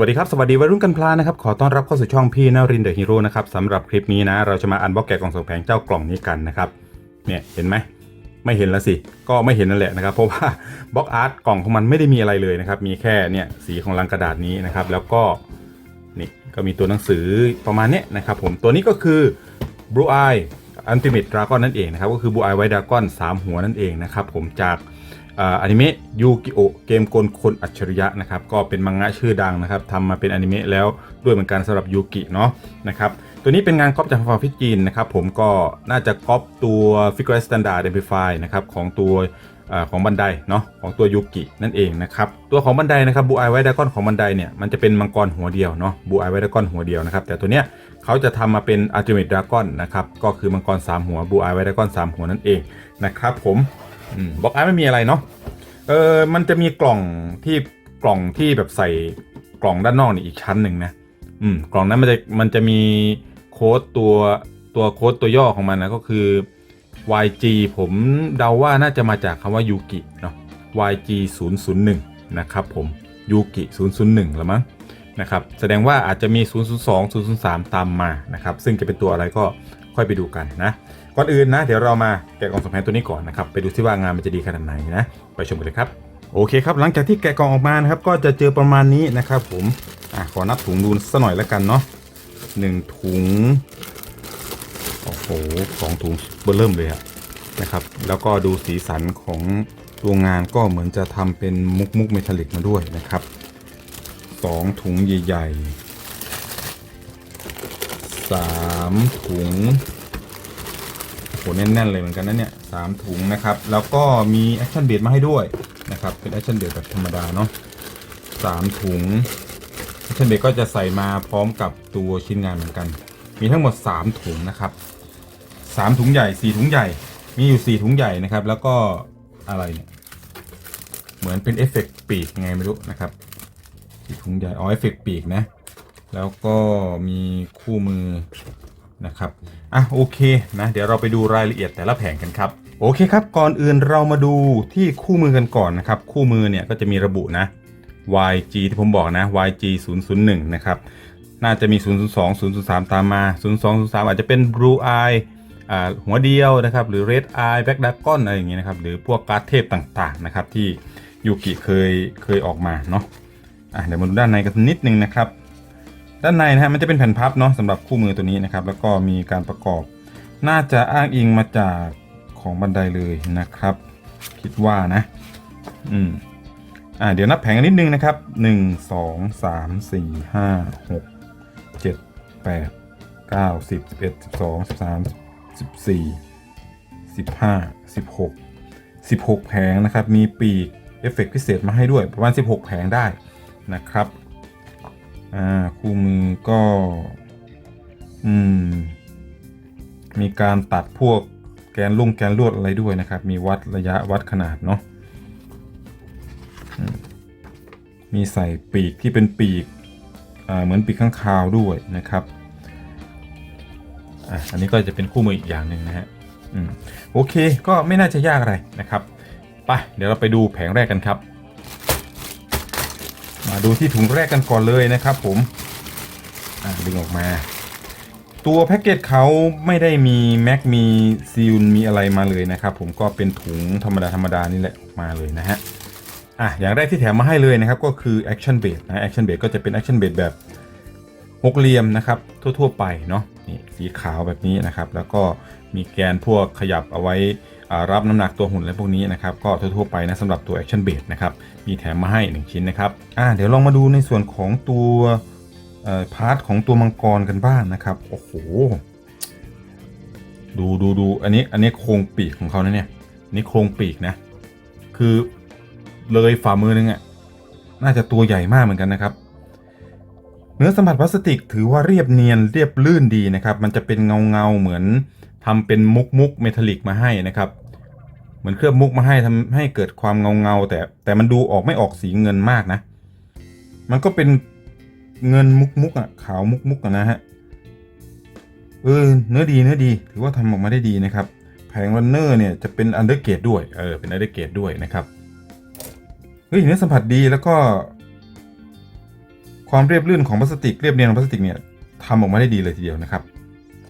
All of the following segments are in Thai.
วัสดีครับ สวัสดีวัยรุ่นกันพลานะครับ ขอต้อนรับเข้าสู่ช่องพี่นารินเดอะฮีโร่นะครับสำหรับคลิปนี้นะ เราจะมาอันบ็อกแกะกล่องส่งแผงเจ้ากล่องนี้กันนะครับ เนี่ยเห็นไหมไม่เห็นแล้วสิ ก็ไม่เห็นนั่นแหละนะครับ เพราะว่าบล็อกอาร์ตกล่องของมันไม่ได้มีอะไรเลยนะครับ มีแค่เนี่ยสีของลังกระดาษนี้นะครับ แล้วก็นี่ก็มีตัวหนังสือประมาณนี้นะครับผม ตัวนี้ก็คือ Blue Eye Ultimate Dragon นั่นเองนะครับ ก็คือ Blue Eye White Dragon 3หัวนั่นเองนะครับผมจาก อนิเมะยูกิโอเกมกลคนอัจฉริยะนะครับก็เป็นมังงะชื่อดังนะครับทำมาเป็นอนิเมะแล้วด้วยเหมือนกันสำหรับยูกิเนาะนะครับตัวนี้เป็นงานก๊อปจากฟาร์ฟิจีนนะครับผมก็น่าจะก๊อปตัว Figure Standard Amplify นะครับของตัวอของบันไดเนาะของตัวยูกินั่นเองนะครับตัวของบันไดนะครับบูไอไวดากอนของบันไดเนี่ยมันจะเป็นมังกรหัวเดียวเนาะบูไอไวดากอนหัวเดียวนะครับแต่ตัวเนี้ยเขาจะทำมาเป็นอัลติเมทดราก้อนนะครับก็คือมังกรสามหัวบูไอไวดากอนสามหัวนั่นเองนะครับผม บล็อกไอไม่มีอะไรเนาะเออมันจะมีกล่องที่กล่องที่แบบใส่กล่องด้านนอกนี่อีกชั้นหนึ่งนะอืมกล่องนั้นมันจะมันจะมีโค้ดตัวตัวโค้ดตัวย่อของมันนะก็คือ YG ผมเดาว่าน่าจะมาจากคำว่ายูกิเนาะ YG 0 0 1นะครับผมยูกิ001ละมั้งนะครับแสดงว่าอาจจะมี 002 003 ตามมานะครับซึ่งจะเป็นตัวอะไรก็ค่อยไปดูกันนะ ก่อนอื่นนะ เดี๋ยวเรามาแกะกล่องสมแพงตัวนี้ก่อนนะครับ ไปดูซิว่างานมันจะดีขนาดไหนนะ ไปชมกันเลยครับโอเคครับ หลังจากที่แกะกล่องออกมานะครับ ก็จะเจอประมาณนี้นะครับผมอะขอนับถุงดูสักหน่อยแล้วกันเนาะหนึ่งถุงโอ้โหสองถุงเบอร์เริ่มเลยอะนะครับ แล้วก็ดูสีสันของตัวงานก็เหมือนจะทำเป็นมุกมุกเมทัลลิกมาด้วยนะครับสองถุงใหญ่ๆสามถุง แน่นๆเลยเหมือนกันนะเนี่ยสามถุงนะครับ แล้วก็มีแอคชั่นเบดมาให้ด้วยนะครับ เป็นแอคชั่นเบดแบบธรรมดาเนาะสามถุงแอคชั่นเบดก็จะใส่มาพร้อมกับตัวชิ้นงานเหมือนกัน มีทั้งหมดสามถุงนะครับสามถุงใหญ่สี่ถุงใหญ่ มีอยู่สี่ถุงใหญ่นะครับ แล้วก็อะไรเนี่ยเหมือนเป็นเอฟเฟกต์ปีกยังไงไม่รู้นะครับสี่ถุงใหญ่อ๋อเอฟเฟกต์ปีกนะแล้วก็มีคู่มือ นะครับอะโอเคนะเดี๋ยวเราไปดูรายละเอียดแต่ละแผงกันครับโอเคครับก่อนอื่นเรามาดูที่คู่มือกันก่อนนะครับคู่มือเนี่ยก็จะมีระบุนะ YG ที่ผมบอกนะ YG 001นะครับน่าจะมี 002 003 ตามมา 02 03 อาจจะเป็น Blue Eye อ่าหัวเดียวนะครับหรือ Red Eye Black Dragon อะไรอย่างเงี้ยนะครับหรือพวกการ์ดเทพต่างๆนะครับที่ยูกิเคยเคยออกมาเนาะอะเดี๋ยวมาดูด้านในกันนิดนึงนะครับ ด้านในนะฮะมันจะเป็นแผ่นพับเนาะสำหรับคู่มือตัวนี้นะครับ แล้วก็มีการประกอบ น่าจะอ้างอิงมาจากของบันไดเลยนะครับ คิดว่านะอืมอ่าเดี๋ยวนับแผงกันนิดนึงนะครับหนึ่งสองสามสี่ห้าหกเจ็ดแปดเก้าสิบสิบสองสิบสามสิบสี่สิบห้าสิบหกสิบหกแผงนะครับ มีปีกเอฟเฟกต์พิเศษมาให้ด้วย ประมาณ 16 แผงได้นะครับ อ่าคู่มือก็ อืม มีการตัดพวกแกนลุ่งแกนลวดอะไรด้วยนะครับ มีวัดระยะวัดขนาดเนาะมีใส่ปีกที่เป็นปีกอ่าเหมือนปีกข้างคาวด้วยนะครับอะอันนี้ก็จะเป็นคู่มืออีกอย่างหนึ่งนะฮะอืมโอเคก็ไม่น่าจะยากอะไรนะครับไปเดี๋ยวเราไปดูแผงแรกกันครับ มาดูที่ถุงแรกกันก่อนเลยนะครับ ผมดึงออกมา ตัวแพ็กเกจเขาไม่ได้มีแม็กมีซีลมีอะไรมาเลยนะครับ ผมก็เป็นถุงธรรมดาธรรมดานี่แหละออกมาเลยนะฮะอะอย่างแรกที่แถมมาให้เลยนะครับก็คือ Action b a s นะ Action b a s ก็จะเป็น Action b a s แบบหกเหลี่ยมนะครับทั่ว ๆ ไปเนาะนี่สีขาวแบบนี้นะครับ แล้วก็มีแกนพวกขยับเอาไว้ รับน้ำหนักตัวหุ่นอะพวกนี้นะครับก็ทั่วๆไปนะสำหรับตัว Action b a s e นะครับมีแถมมาให้ 1 ชิ้นนะครับอ่าเดี๋ยวลองมาดูในส่วนของตัวพาร์ทของตัวมังกรกันบ้างนะครับโอ้โหดูดูดูอันนี้อันนี้โครงปีกของเขานะเนี่ยนนี่โครงปีกนะ คือเลยฝ่ามือนึงอะ่ะน่าจะตัวใหญ่มากเหมือนกันนะครับ เนื้อสัมผัสพลาสติกถือว่าเรียบเนียนเรียบลื่นดีนะครับ มันจะเป็นเงาเงาเหมือน ทำเป็นมุกมุกเมทัลลิกมาให้นะครับเหมือนเคลือบมุกมาให้ทำให้เกิดความเงาเงาแต่แต่มันดูออกไม่ออกสีเงินมากนะ มันก็เป็นเงินมุกมุกอะขาวมุกมุกนะฮะเออเนื้อดีเนื้อดีถือว่าทำออกมาได้ดีนะครับแผงรันเนอร์เนี่ยจะเป็นอันเดอร์เกตด้วยเออเป็นอันเดอร์เกตด้วยนะครับเฮ้ยเนื้อสัมผัสดีแล้วก็ ความเรียบลื่นของพลาสติกเรียบเนียนของพลาสติกเนี่ยทำออกมาได้ดีเลยทีเดียวนะครับ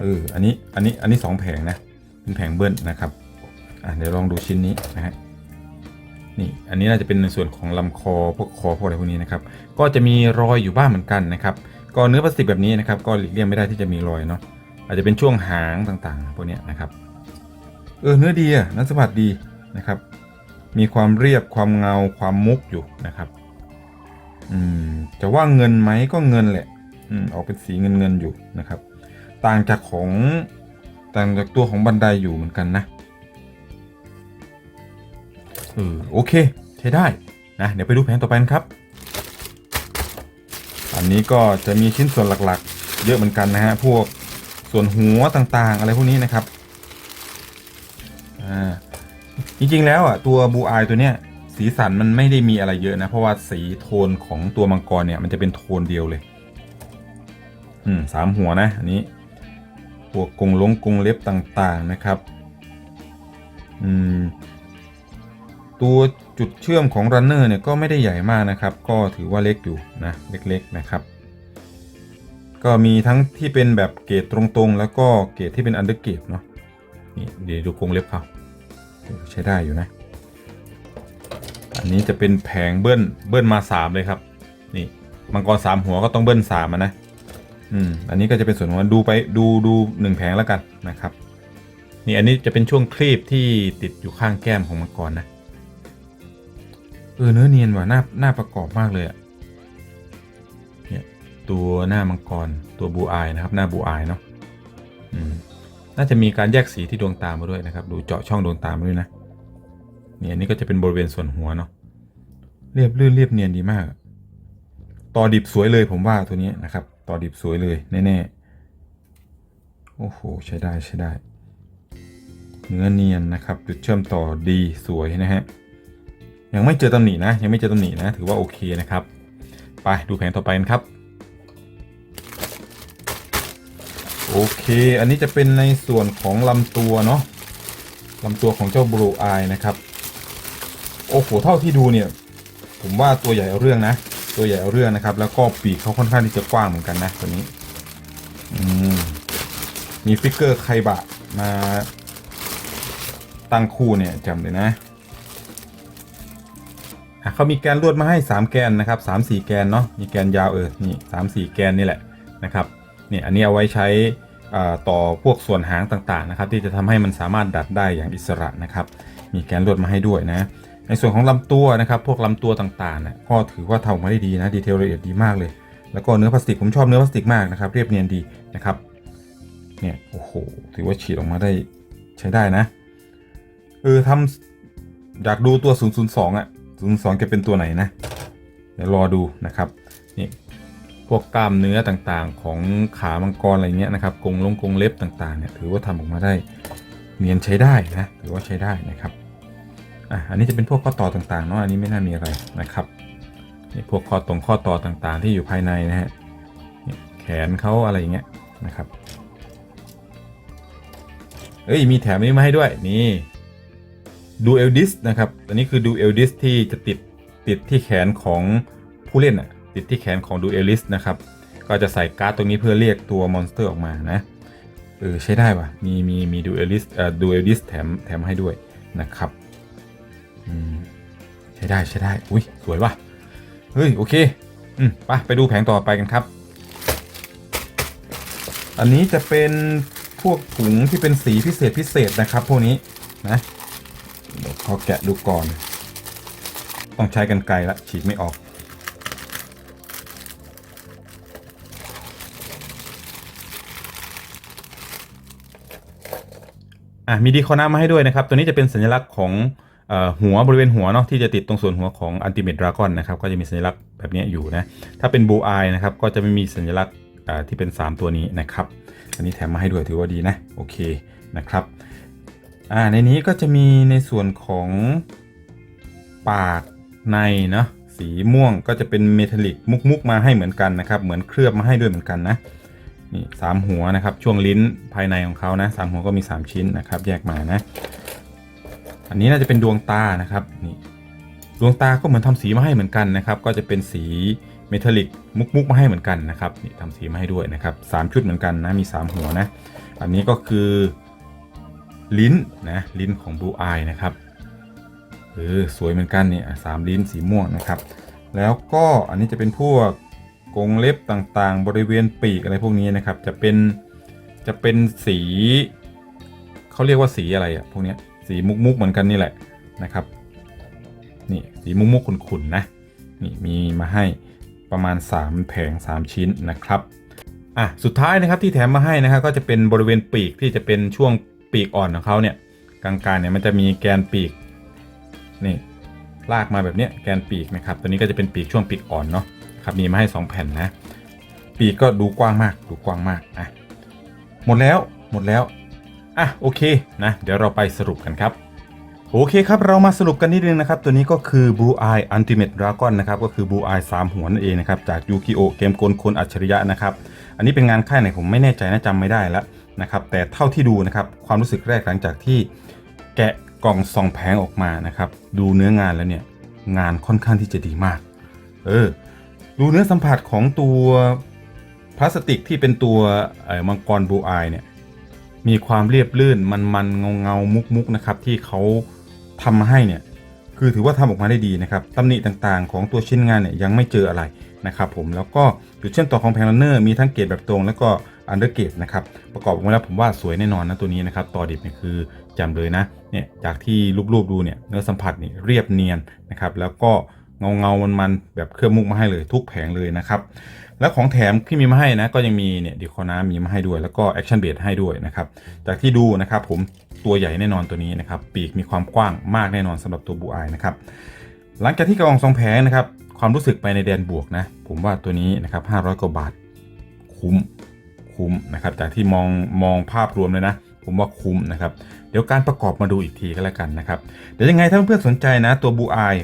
เอออันนี้อันนี้อันนี้สองแผงนะเป็นแผงเบิ้ลนะครับอะเดี๋ยวลองดูชิ้นนี้นะฮะนี่อันนี้น่าจะเป็นในส่วนของลำคอพวกคอพวกอะไรพวกนี้นะครับก็จะมีรอยอยู่บ้างเหมือนกันนะครับก็เนื้อพลาสติกแบบนี้นะครับก็หลีกเลี่ยงไม่ได้ที่จะมีรอยเนาะอาจจะเป็นช่วงหางต่างๆพวกเนี้ยนะครับเออเนื้อดีอะนันสมผัสดีนะครับ มีความเรียบความเงาความมุกอยู่นะครับอืมจะว่าเงินไหมก็เงินแหละอืมออกเป็นสีเงินเงินอยู่นะครับ ต่างจากของต่างจากตัวของบันไดอยู่เหมือนกันนะเออโอเคใช้ได้นะเดี๋ยวไปดูแผนต่อไปนะครับ อันนี้ก็จะมีชิ้นส่วนหลักๆ เยอะเหมือนกันนะฮะพวกส่วนหัวต่างๆ อะไรพวกนี้นะครับอ่าจริงๆแล้วอะตัวบูอายตัวเนี้ยสีสันมันไม่ได้มีอะไรเยอะนะ เพราะว่าสีโทนของตัวมังกรเนี่ยมันจะเป็นโทนเดียวเลย อืมสามหัวนะอันนี้ พวกกงลงกงเล็บต่างๆนะครับตัวจุดเชื่อมของรันเนอร์เนี่ยก็ไม่ได้ใหญ่มากนะครับ ก็ถือว่าเล็กอยู่นะเล็กๆนะครับ ก็มีทั้งที่เป็นแบบเกรดตรงๆ แล้วก็เกรดที่เป็นอันเดอร์เกรดเนาะนี่เดี๋ยวดูกงเล็บเขาใช้ได้อยู่นะ อันนี้จะเป็นแผงเบิ้ลเบิ้ลมา 3 เลยครับ นี่มังกรสามหัวก็ต้องเบิ้ลสามนะ อืมอันนี้ก็จะเป็นส่วนของมันดูไปดูดูหนึ่งแผงแล้วกันนะครับ นี่อันนี้จะเป็นช่วงคลีบที่ติดอยู่ข้างแก้มของมังกรนะเออเนื้อเนียนว่ะหน้าหน้าประกอบมากเลยอะเนี่ยตัวหน้ามังกรตัวบูอายนะครับ หน้าบูอายเนาะอืมน่าจะมีการแยกสีที่ดวงตามาด้วยนะครับ ดูเจาะช่องดวงตามาด้วยนะนี่อันนี้ก็จะเป็นบริเวณส่วนหัวเนาะเรียบลื่นเรียบเนียนดีมาก ต่อดิบสวยเลยผมว่าตัวนี้นะครับ ต่อดิบสวยเลยแน่ๆ โอ้โห ใช้ได้ใช้ได้ เนื้อเนียนนะครับ จุดเชื่อมต่อดีสวยนะฮะ ยังไม่เจอตำหนินะ ยังไม่เจอตำหนินะ ถือว่าโอเคนะครับ ไปดูแผงต่อไปกันครับ โอเค อันนี้จะเป็นในส่วนของลำตัวเนาะลำตัวของเจ้าบลูอายนะครับ โอ้โห เท่าที่ดูเนี่ย ผมว่าตัวใหญ่เอาเรื่องนะ ตัวใหญ่เอาเรื่องนะครับ แล้วก็ปีกเขาค่อนข้างที่จะกว้างเหมือนกันนะตัวนี้อืมมีฟิกเกอร์ไคบะมาตั้งคู่เนี่ยจำเลยนะเขามีแกนลวดมาให้ 3 แกนนะครับ3 4 แกนเนาะมีแกนยาวเออนี่3 4 แกนนี่แหละนะครับเนี่ยอันนี้เอาไว้ใช้ต่อพวกส่วนหางต่างๆนะครับ ที่จะทำให้มันสามารถดัดได้อย่างอิสระนะครับ มีแกนลวดมาให้ด้วยนะ ในส่วนของลำตัวนะครับ พวกลำตัวต่างๆนะก็ถือว่าทำออกมาได้ดีนะดีเทลละเอียดดีมากเลย แล้วก็เนื้อพลาสติกผมชอบเนื้อพลาสติกมากนะครับ เรียบเนียนดีนะครับเนี่ยโอ้โหถือว่าฉีดออกมาได้ใช้ได้นะเออทำอยากดูตัว 002 อะ 002 จะเป็นตัวไหนนะ เดี๋ยวรอดูนะครับนี่พวกกล้ามเนื้อต่างๆ ของขามังกรอะไรเงี้ยนะครับกงลงกงเล็บต่างๆเนี่ยถือว่าทำออกมาได้เนียนใช้ได้นะถือว่าใช้ได้นะครับ อะอันนี้จะเป็นพวกข้อต่อต่างๆเนาะอันนี้ไม่น่ามีอะไรนะครับนี่พวกข้อตรงข้อต่อต่างๆ ที่อยู่ภายในนะฮะแขนเขาอะไรอย่างเงี้ยนะครับเอ้ยมีแถมนี้มาให้ด้วยนี่ดูเอลดิสนะครับอันนี้คือดูเอลดิสที่จะติดติดที่แขนของผู้เล่นอะติดที่แขนของดูเอลดิสนะครับก็จะใส่การ์ดตรงนี้เพื่อเรียกตัวมอนสเตอร์ออกมานะเออใช้ได้ว่ะมีมีมีดูเอลดิสเอ่อดูเอลดิสแถมแถมให้ด้วยนะครับ ใช้ได้ใช้ได้ อุ้ยสวยว่ะ เฮ้ย โอเค อืมไปไปดูแผงต่อไปกันครับ อันนี้จะเป็นพวกถุงที่เป็นสีพิเศษพิเศษนะครับ พวกนี้นะเดี๋ยวขอแกะดูก่อน ต้องใช้กันไกลละฉีกไม่ออกอะมีดีคอนามาให้ด้วยนะครับ ตัวนี้จะเป็นสัญลักษณ์ของ หัวบริเวณหัวเนาะที่จะติดตรงส่วนหัวของอันติเม e ดราก้อนนะครับก็จะมีสัญลักษณ์แบบนี้อยู่นะถ้าเป็นบูอายนะครับก็จะไม่มีสัญลักษณ์ที่เป็น 3 ตัวนี้นะครับ อันนี้แถมมาให้ด้วยถือว่าดีนะโอเคนะครับในนี้ก็จะมีในส่วนของปากในเนาะสีม่วงก็จะเป็นเมทัลลิกมุกๆมาให้เหมือนกันนะครับ เหมือนเคลือบมาให้ด้วยเหมือนกันนะนี่สามหัวนะครับช่วงลิ้นภายในของเขานะสามหัวก็มี 3 ชิ้นนะครับ แยกมานะ อันนี้น่าจะเป็นดวงตานะครับนี่ดวงตาก็เหมือนทำสีมาให้เหมือนกันนะครับ ก็จะเป็นสีเมทัลลิกมุกมุกมาให้เหมือนกันนะครับนี่ทำสีมาให้ด้วยนะครับสามชุดเหมือนกันนะมี3หัวนะอันนี้ก็คือลิ้นนะลิ้นของ Blue Eye นะครับเออสวยเหมือนกันเนี่ยสามลิ้นสีม่วงนะครับ แล้วก็อันนี้จะเป็นพวกกรงเล็บต่างๆ บริเวณปีกอะไรพวกนี้นะครับ จะเป็นจะเป็นสีเขาเรียกว่าสีอะไรอะพวกเนี้ย สีมุกมุกเหมือนกันนี่แหละนะครับนี่สีมุกมุกขุ่นๆนะนี่มีมาให้ประมาณ 3 แผง 3 ชิ้นนะครับอะสุดท้ายนะครับที่แถมมาให้นะครับก็จะเป็นบริเวณปีกที่จะเป็นช่วงปีกอ่อนของเขาเนี่ยกลางๆเนี่ยมันจะมีแกนปีกนี่ลากมาแบบนี้แกนปีกนะครับตัวนี้ก็จะเป็นปีกช่วงปีกอ่อนเนาะครับมีมาให้ 2 แผ่นนะ ปีกก็ดูกว้างมากดูกว้างมากอะหมดแล้วหมดแล้ว อะโอเคนะเดี๋ยวเราไปสรุปกันครับ โอเคครับ เรามาสรุปกันนิดนึงนะครับ ตัวนี้ก็คือ Blue Eye Ultimate Dragon นะครับ ก็คือ Blue Eye 3 หัวนั่นเองนะครับ จากยูกิโอเกมกลคนอัจฉริยะนะครับ อันนี้เป็นงานค่ายไหนผมไม่แน่ใจนะจำไม่ได้แล้วนะครับ แต่เท่าที่ดูนะครับ ความรู้สึกแรกหลังจากที่แกะกล่องซองแพงออกมานะครับ ดูเนื้องานแล้วเนี่ยงานค่อนข้างที่จะดีมาก เออ ดูเนื้อสัมผัสของตัวพลาสติกที่เป็นตัวมังกรบูอายเนี่ย มีความเรียบลื่นมันมันเงาเงามุกมุกนะครับที่เขาทำมาให้เนี่ยคือถือว่าทำออกมาได้ดีนะครับตำหนิต่างๆ ของตัวชิ้นงานเนี่ยยังไม่เจออะไรนะครับผมแล้วก็จุดเชื่อมต่อของแพงลันเนอร์มีทั้งเกรดแบบตรงแล้วก็อันเดอร์เกรดนะครับประกอบออกมาแล้วผมว่าสวยแน่นอนนะตัวนี้นะครับต่อดิบเนี่ยคือจำเลยนะเนี่ยจากที่รูปๆดูเนี่ยเนื้อสัมผัสนี่เรียบเนียนนะครับแล้วก็ เงาเงาๆมันแบบเครื่องมุกมาให้เลยทุกแผงเลยนะครับ แล้วของแถมที่มีมาให้นะก็ยังมีเนี่ยดีคอน้ำมีมาให้ด้วย แล้วก็แอคชั่นเบดให้ด้วยนะครับจากที่ดูนะครับผมตัวใหญ่แน่นอนตัวนี้นะครับปีกมีความกว้างมากแน่นอนสำหรับตัวบูอายนะครับหลังจากที่กระองสองแผงนะครับความรู้สึกไปในแดนบวกนะผมว่าตัวนี้นะครับ500กว่าบาทคุ้มคุ้มนะครับจากที่มองมองภาพรวมเลยนะผมว่าคุ้มนะครับ เดี๋ยวการประกอบมาดูอีกทีก็แล้วกันนะครับ เดี๋ยวยังไงถ้าเพื่อนสนใจนะ ตัวบูอาย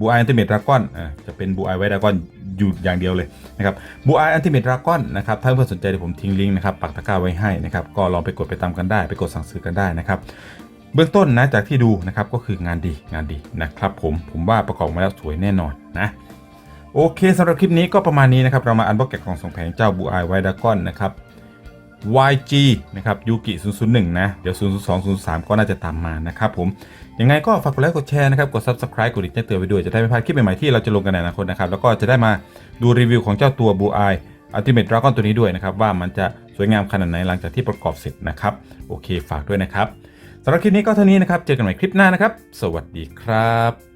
บูอายอันติเมตดราก้อนจะเป็นบูอายไวดราก้อนอยู่อย่างเดียวเลยนะครับบูอายอันติเมตดราก้อนนะครับถ้าเพื่อนสนใจเดี๋ยวผมทิ้งลิงก์นะครับปักตะกร้าไว้ให้นะครับก็ลองไปกดไปตามกันได้ ไปกดสั่งซื้อกันได้นะครับเบื้องต้นนะจากที่ดูนะครับก็คืองานดีงานดีนะครับผมผมว่าประกอบมาแล้วสวยแน่นอนนะโอเคสำหรับคลิปนี้ก็ประมาณนี้นะครับเรามาอันบ็อกแกะกล่องส่งแผงเจ้าบูอายไวดากอนนะครับ YG นะครับยูกิ001 นะ เดี๋ยว 002 03 ก็น่าจะตามมานะครับผม ยังไงก็ฝากกดไลค์กดแชร์นะครับ กด Subscribe กดดิ่งแจ้งเตือนไว้ด้วยจะได้ไม่พลาดคลิปใหม่ๆที่เราจะลงกันในอนาคตนะครับ แล้วก็จะได้มาดูรีวิวของเจ้าตัวบูออัลติเมทดราก้อนตัวนี้ด้วยนะครับ ว่ามันจะสวยงามขนาดไหนหลังจากที่ประกอบเสร็จนะครับ โอเคฝากด้วยนะครับสำหรับคลิปนี้ก็เท่านี้นะครับ เจอกันใหม่คลิปหน้านะครับ สวัสดีครับ